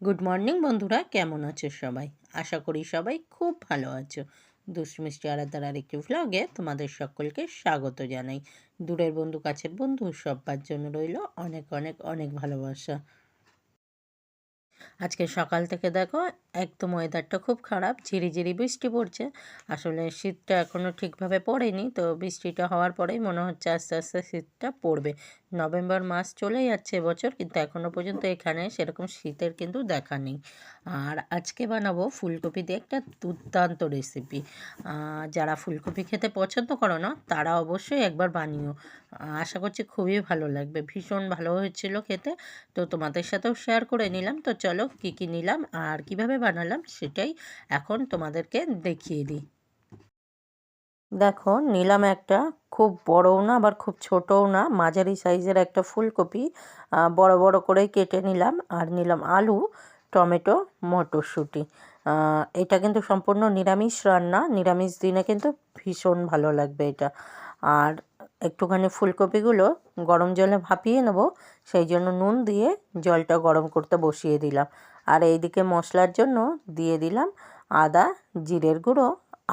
Good morning বন্ধুরা। কেমন আছো সবাই? আশা করি সবাই খুব ভালো আছো। দুষ্টমিষ্টি আরাধার আরেকটি ভ্লগে তোমাদের সকলকে স্বাগত জানাই। দূরের বন্ধু, কাছের বন্ধু, সব্বার জন্য রইল অনেক অনেক অনেক ভালোবাসা। আজকে সকাল থেকে দেখো, একদম ওয়েদারটা খুব খারাপ, ঝিরিঝিরি বৃষ্টি পড়ছে। আসলে শীতটা এখনও ঠিকভাবে পড়েনি, তো বৃষ্টিটা হওয়ার পরেই মনে হচ্ছে আস্তে আস্তে শীতটা পড়বে। নভেম্বর মাস চলে যাচ্ছে এবছর, কিন্তু এখনও পর্যন্ত এখানে সেরকম শীতের কিন্তু দেখা নেই। আর আজকে বানাবো ফুলকপি দিয়ে একটা দুর্দান্ত রেসিপি যারা ফুলকপি খেতে পছন্দ করো না, তারা অবশ্যই একবার বানিও। আশা করছি খুবই ভালো লাগবে। ভীষণ ভালো হয়েছিল খেতে। তো তোমাদের সাথেও শেয়ার করে নিলাম। তো চলো কী কী নিলাম আর কীভাবে বানালাম সেটাই এখন তোমাদেরকে দেখিয়ে দিই। দেখো, নিলাম একটা খুব বড়ও না, আবার খুব ছোটও না, মাঝারি সাইজের একটা ফুলকপি বড় বড় করে কেটে নিলাম। আর নিলাম আলু, টমেটো, মটরশুঁটি। এটা কিন্তু সম্পূর্ণ নিরামিষ রান্না, নিরামিষ দিনে কিন্তু ভীষণ ভালো লাগবে এটা। আর একটুখানি ফুলকপিগুলো গরম জলে ভাপিয়ে নেব, সেই জন্য নুন দিয়ে জলটা গরম করতে বসিয়ে দিলাম। আর এইদিকে মশলার জন্য দিয়ে দিলাম আদা, জিরের গুঁড়ো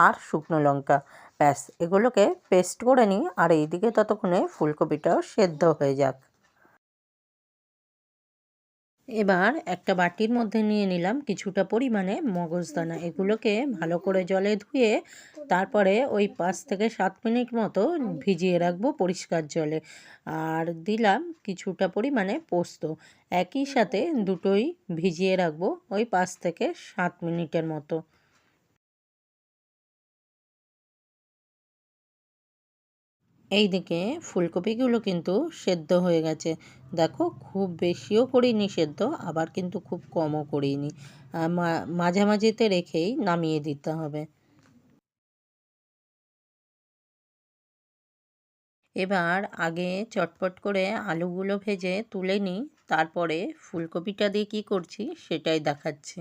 আর শুকনো লঙ্কা। ব্যাস, এগুলোকে পেস্ট করে নিই আর এইদিকে ততক্ষণে ফুলকপিটাও সেদ্ধ হয়ে যাক। এবার একটা বাটির মধ্যে নিয়ে নিলাম কিছুটা পরিমাণে মগজদানা এগুলোকে ভালো করে জলে ধুয়ে তারপরে ওই পাঁচ থেকে সাত মিনিট মতো ভিজিয়ে রাখব পরিষ্কার জলে। আর দিলাম কিছুটা পরিমাণে পোস্ত। একই সাথে দুটোই ভিজিয়ে রাখব ওই পাঁচ থেকে সাত মিনিটের মতো। এই দিকে ফুলকপিগুলো কিন্তু সেদ্ধ হয়ে গেছে। দেখো, খুব বেশিও করিনি সেদ্ধ, আবার কিন্তু খুব কমও করিনি। মাঝামাঝিতে রেখেই নামিয়ে দিতে হবে। এবার আগে চটপট করে আলুগুলো ভেজে তুলে নিই, তারপরে ফুলকপিটা দিয়ে কী করছি সেটাই দেখাচ্ছে।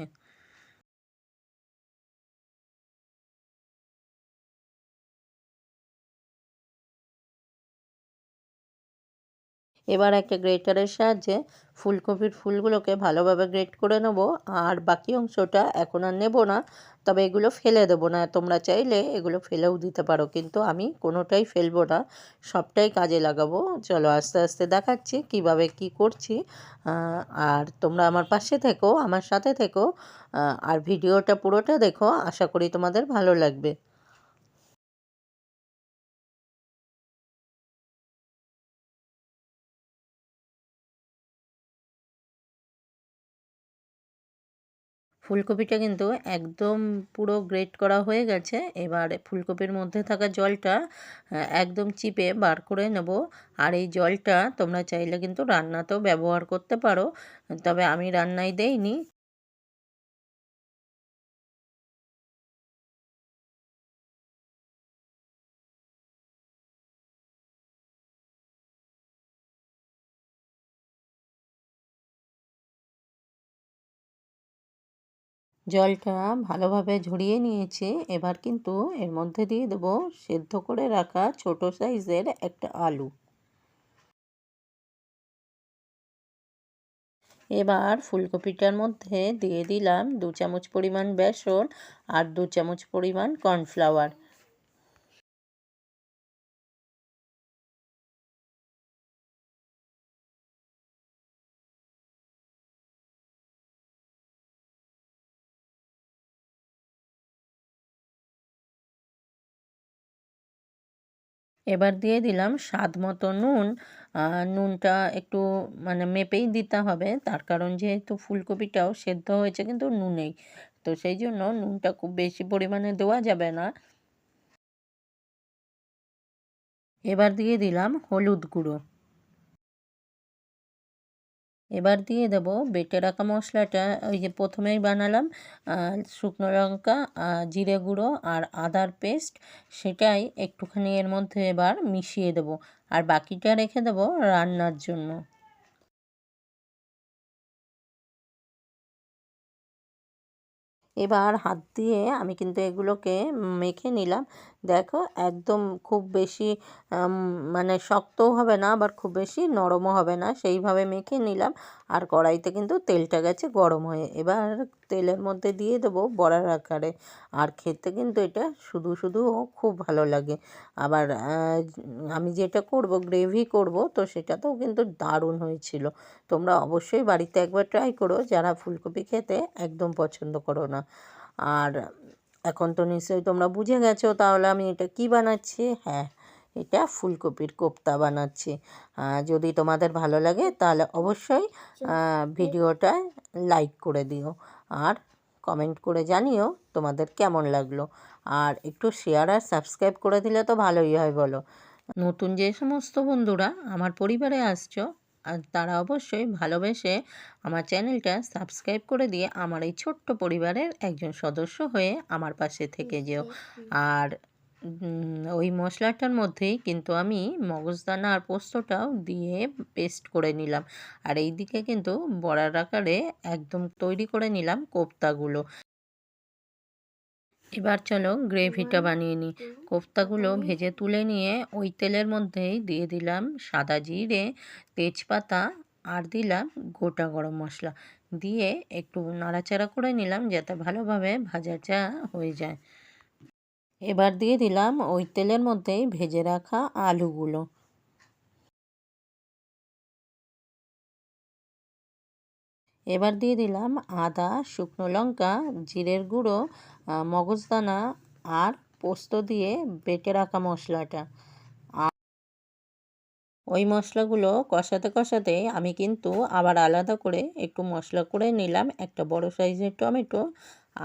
এবার একটা গ্রেটারের সাহায্যে ফুলকপির ফুলগুলোকে ভালোভাবে গ্রেট করে নেব। আর বাকি অংশটা এখন আর নেব না, তবে এগুলো ফেলে দেবো না। তোমরা চাইলে এগুলো ফেলেও দিতে পারো, কিন্তু আমি কোনোটাই ফেলব না। সবটাই কাজে লাগাবো। চলো আস্তে আস্তে দেখাচ্ছি কীভাবে কি করছি। আর তোমরা আমার পাশে থেকো, আমার সাথে থেকো। আর ভিডিওটা পুরোটা দেখো। আশা করি তোমাদের ভালো লাগবে। ফুলকপিটা কিন্তু একদম পুরো গ্রেট করা হয়ে গেছে। এবার ফুলকপির মধ্যে থাকা জলটা একদম চিপে বার করে নেব। আর এই জলটা তোমরা চাইলে কিন্তু রান্নাতেও ব্যবহার করতে পারো। তবে আমি রান্নায় দেইনি। জলটা ভালোভাবে ঝরিয়ে নিয়েছি। এবার কিন্তু এর মধ্যে দিয়ে দেবো সেদ্ধ করে রাখা ছোট সাইজের একটা আলু। এবার ফুলকপিটার মধ্যে দিয়ে দিলাম দু চামচ পরিমাণ বেসন আর দু চামচ পরিমাণ কর্নফ্লাওয়ার। এবার দিয়ে দিলাম স্বাদ মতো নুন। নুনটা একটু মানে মেপেই দিতে হবে। তার কারণ যেহেতু ফুলকপিটাও সেদ্ধ হয়েছে কিন্তু নুনেই তো সেই জন্য নুনটা খুব বেশি পরিমাণে দেওয়া যাবে না। এবার দিয়ে দিলাম হলুদ গুঁড়ো। এবার দিয়ে দেব বেটে রাখা মশলাটা, ওই যে প্রথমেই বানালাম শুকনো লঙ্কা জিরে গুঁড়ো আর আদার পেস্ট, সেটাই একটুখানি এর মধ্যে এবার মিশিয়ে দেব। আর বাকিটা রেখে দেব রান্নার জন্য। এবার হাত দিয়ে আমি কিন্তু এগুলোকে মেখে নিলাম। দেখো, একদম খুব বেশি মানে শক্তও হবে না, আবার খুব বেশি নরমও হবে না। সেইভাবে মেখে নিলাম। আর কড়াইতে কিন্তু তেলটা গেছে গরম হয়ে। এবার তেলের মধ্যে দিয়ে দেবো বড়ার আকারে। আর খেতে কিন্তু এটা শুধু শুধুও খুব ভালো লাগে। আবার আমি যেটা করব গ্রেভি করব তো সেটাতেও কিন্তু দারুণ হয়েছিল। তোমরা অবশ্যই বাড়িতে একবার ট্রাই করো যারা ফুলকপি খেতে একদম পছন্দ করো না। আর এখন তো নিশ্চয়ই তোমরা বুঝে গেছো তাহলে আমি এটা কি বানাচ্ছি? হ্যাঁ এটা ফুলকপির কোপ্তা বানাচ্ছি। যদি তোমাদের ভালো লাগে তাহলে অবশ্যই ভিডিওটা লাইক করে দিও। আর কমেন্ট করে জানিও তোমাদের কেমন লাগল। আর একটু শেয়ার আর সাবস্ক্রাইব করে দিলে তো ভালোই হয় বলো। নতুন যে সমস্ত বন্ধুরা আমার পরিবারে আসছো, আর তারা অবশ্যই ভালোবেসে আমার চ্যানেলটা সাবস্ক্রাইব করে দিয়ে আমার এই ছোট্ট পরিবারের একজন সদস্য হয়ে আমার পাশে থেকে যেও। আর ওই মশলাটার মধ্যেই কিন্তু আমি মগজদানা আর পোস্তটাও দিয়ে পেস্ট করে নিলাম। আর এই দিকে কিন্তু বড়ার আকারে একদম তৈরি করে নিলাম কোপ্তাগুলো এবার চলো গ্রেভিটা বানিয়ে নিই। কোফতাগুলো ভেজে তুলে নিয়ে ওই তেলের মধ্যেই দিয়ে দিলাম সাদা জিরে, তেজপাতা আর দিলাম গোটা গরম মশলা। দিয়ে একটু নাড়াচাড়া করে নিলাম যাতে ভালোভাবে ভাজাটা হয়ে যায়। এবার দিয়ে দিলাম ওই তেলের মধ্যেই ভেজে রাখা আলুগুলো। এবার দিয়ে দিলাম আদা, শুকনো লঙ্কা, জিরের গুঁড়ো মগজদানা আর পোস্ত দিয়ে বেটে রাখা মশলাটা। ওই মশলাগুলো কষাতে কষাতে আমি কিন্তু আবার আলাদা করে একটু মশলা করে নিলাম, একটা বড় সাইজের টমেটো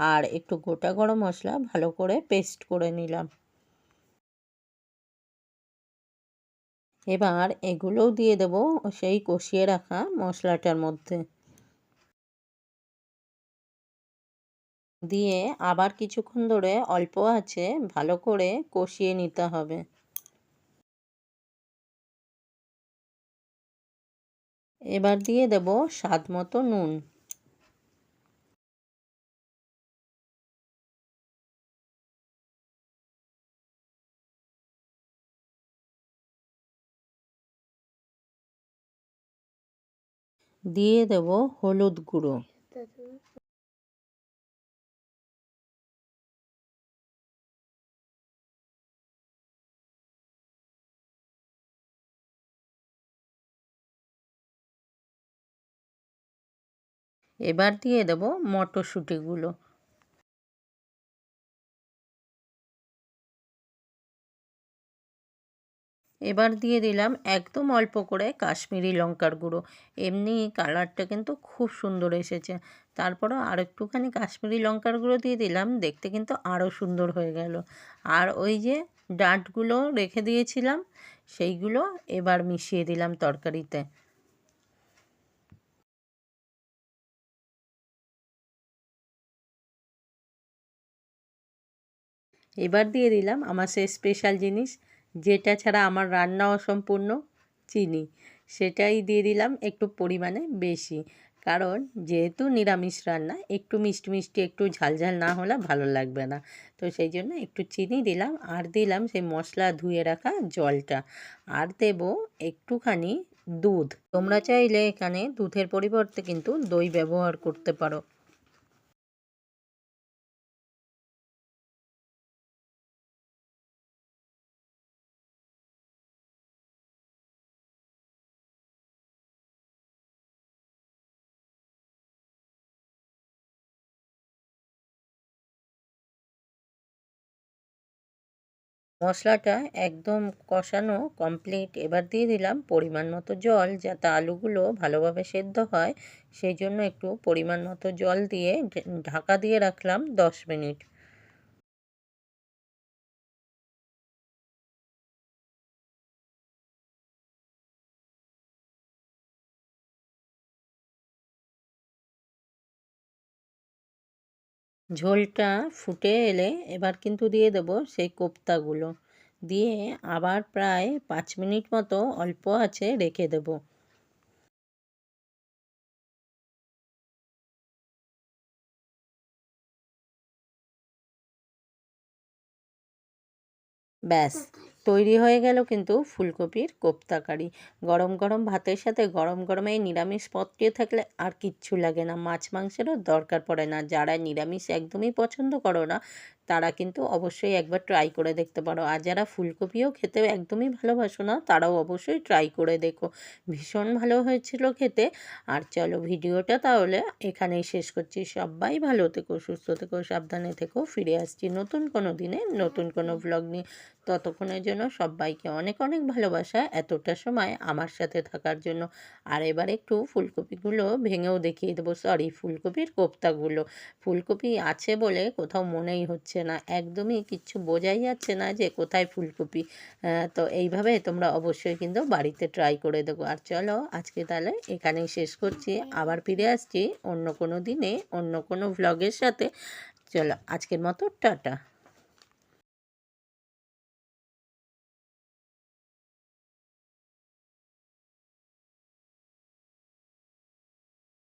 আর একটু গোটা গরম মশলা ভালো করে পেস্ট করে নিলাম। এবার এগুলোও দিয়ে দেব সেই কষিয়ে রাখা মশলাটার মধ্যে। দিয়ে আবার কিছুক্ষণ ধরে অল্প আছে ভালো করে কষিয়ে নিতে হবে। এবার দিয়ে দেব স্বাদ মতো নুন। দিয়ে দেব হলুদ গুঁড়ো। এবার দিয়ে দেব মটরশুঁটিগুলো। এবার দিয়ে দিলাম একদম অল্প করে কাশ্মীরি লঙ্কার গুঁড়ো। এমনি কালারটা কিন্তু খুব সুন্দর এসেছে। তারপরও আর একটুখানি কাশ্মীরি লঙ্কার গুঁড়ো দিয়ে দিলাম, দেখতে কিন্তু আরও সুন্দর হয়ে গেল। আর ওই যে ডাঁটগুলো রেখে দিয়েছিলাম, সেইগুলো এবার মিশিয়ে দিলাম তরকারিতে। এবার দিয়ে দিলাম আমার সেই স্পেশাল জিনিস, যেটা ছাড়া আমার রান্না অসম্পূর্ণ, চিনি। সেটাই দিয়ে দিলাম একটু পরিমাণে বেশি, কারণ যেহেতু নিরামিষ রান্না, একটু মিষ্টি মিষ্টি, একটু ঝালঝাল না হলে ভালো লাগবে না। তো সেই জন্য একটু চিনি দিলাম আর দিলাম সেই মশলা ধুয়ে রাখা জলটা। আর দেব একটুখানি দুধ। তোমরা চাইলে এখানে দুধের পরিবর্তে কিন্তু দই ব্যবহার করতে পারো। মশলাটা একদম কষানো কমপ্লিট এবার দিয়ে দিলাম পরিমাণ মতো জল যাতে আলুগুলো ভালোভাবে সেদ্ধ হয়। সেই জন্য একটু পরিমাণ মতো জল দিয়ে ঢাকা দিয়ে রাখলাম দশ মিনিট। ঝোলটা ফুটে এলে এবার কিন্তু দিয়ে দেব সেই কোপ্তাগুলো। দিয়ে আবার প্রায় পাঁচ মিনিট মতো অল্প আছে রেখে দেব। ব্যাস। তৈরি হয়ে গেল কিন্তু ফুলকপির কোপ্তা কারি গরম গরম ভাতের সাথে গরম গরম এই নিরামিষ পদটি থাকলে আর কিচ্ছু লাগে না। মাছ মাংসেরও দরকার পড়ে না। যারা নিরামিষ একদমই পছন্দ করো না তারা কিন্তু অবশ্যই একবার ট্রাই করে দেখতে পারো। আর যারা ফুলকপিও খেতে একদমই ভালোবাসো না, তারাও অবশ্যই ট্রাই করে দেখো। ভীষণ ভালো হয়েছিল খেতে। আর চলো ভিডিওটা তাহলে এখানেই শেষ করছি। সবাই ভালো থেকো, সুস্থ থেকো, সাবধানে থেকো। ফিরে আসছি নতুন কোনো দিনে, নতুন কোনো ব্লগ নিয়ে। ততক্ষণের জন্য সবাইকে অনেক অনেক ভালোবাসা, এতটা সময় আমার সাথে থাকার জন্য। আর এবার একটু ফুলকপিগুলো ভেঙেও দেখিয়ে দেবো। সরি ফুলকপির কোপ্তাগুলো। ফুলকপি আছে বলে কোথাও মনেই হচ্ছে না, একদমই কিচ্ছু বোঝাই যাচ্ছে না যে কোথায় ফুলকপি। তো এইভাবে তোমরা অবশ্যই কিন্তু বাড়িতে ট্রাই করে দেবো আর চলো আজকে তাহলে এখানেই শেষ করছি। আবার ফিরে আসছি অন্য কোনো দিনে, অন্য কোনো ভ্লগের সাথে। চলো আজকের মতো, টাটা।